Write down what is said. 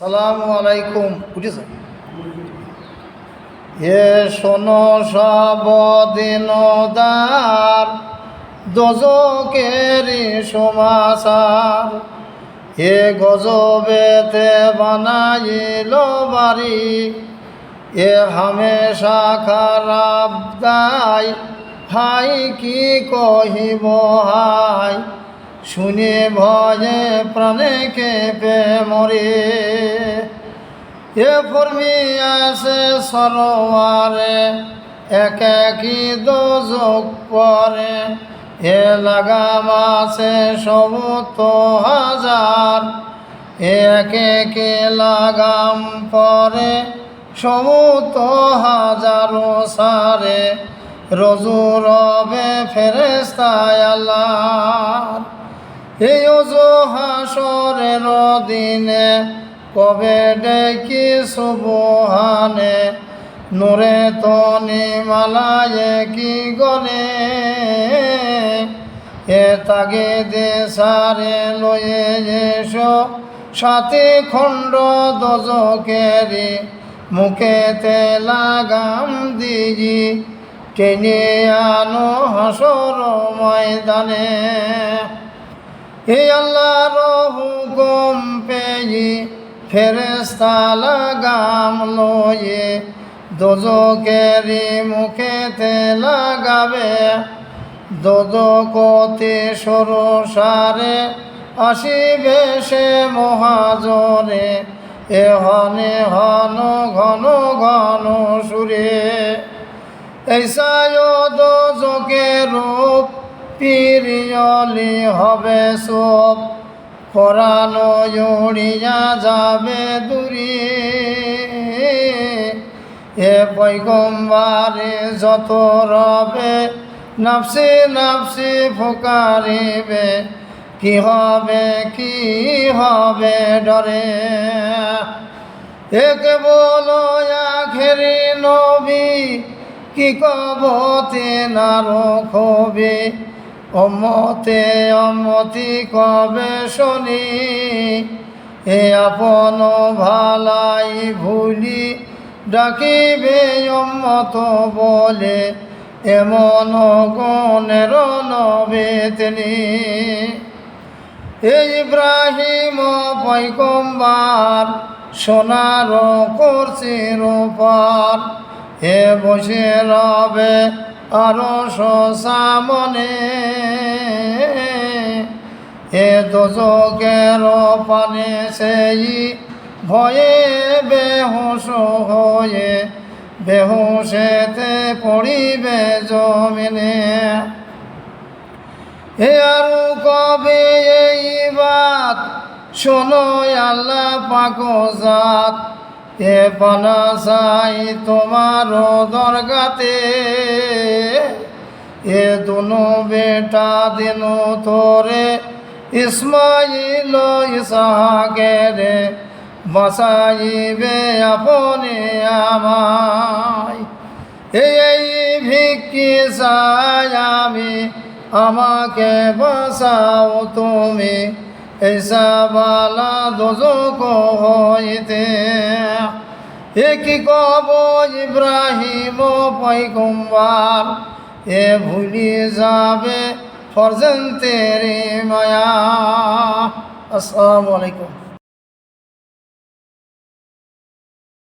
সালামু আলাইকুম। উঠেছে? হে শোনো সব দিনদার দোজকেরি সমাচার। হে গজবেতে বানাইল বাড়ি, এ হামেশা খারাপ দায়, হাই কি কহিব হাই? শুনে ভয়ে প্রাণে কেঁপে মরে। এ ফর্মি আছে সরোয়ারে, এক একই দোজক পরে। এ লাগাম আছে সবত হাজার, এক একে লাগাম পরে সমুত হাজারো সারে। রজু রবে ফেরেস্তায় আল্লাহ এই হাসরের দিনে কবে ডেকি সুবহানে? নূরে তনি মালায়ে কি গলে এ তাগে দে সারে লয়ে এসো, সাথে খণ্ড দজকেরি মুখেতে লাগাম দিজি, টেনে আনো হাসর ময়দানে। হে আল্লাহর হুকুম পেয়ে ফেরেস্তা লাগাম লয়ে দোজকেরি মুখেতে লাগাবে। দোদকতে সরো সারে আসিবে সে মহাজরে। এ হনে হন, ঘন ঘন সুরে। এই সায় দোজকে রূপ পিরিয়লি হবে সব পরানো উড়িয়া যাবে দূরে। এ পৈগম্বারে যত রবে, নাফসি নাফসি ফুকারিবে, কি হবে কি হবে ডরে। এক বলো আখেরি নবী, কি কবতে না রখবে অমতে অমতি কবে শনি? এ আপন ভালাই ভুলি ডাকিবে অমত বলে, এমন গণের নবে তিনি এই ইব্রাহিম পৈকম্বার সোনার করছে রূপার হে বসে রবে আরও সামনে হে দোজকের পানে সেই ভয়ে বেহুশ হয়ে বেহুশেতে পড়িবে জমিনে। হে আর কবে এই বাত? শোনো আল্লাহ পাক জাত। এ পানা চাই তোমার দরগাতে। এ দুনো বেটা দিন তোরে ইসমাইল ইসাহাকে রে বাঁচাইবে আপনে আমায়। এই ভিক্ষি আমি, আমাকে বাঁচাও তুমি। ऐसा বালা দোজক হইতে। একই কব ইব্রাহিম পৈগম্বার এ ভুলি যাবে ফরজেন তেরে মায়া। আসসালামু আলাইকুম।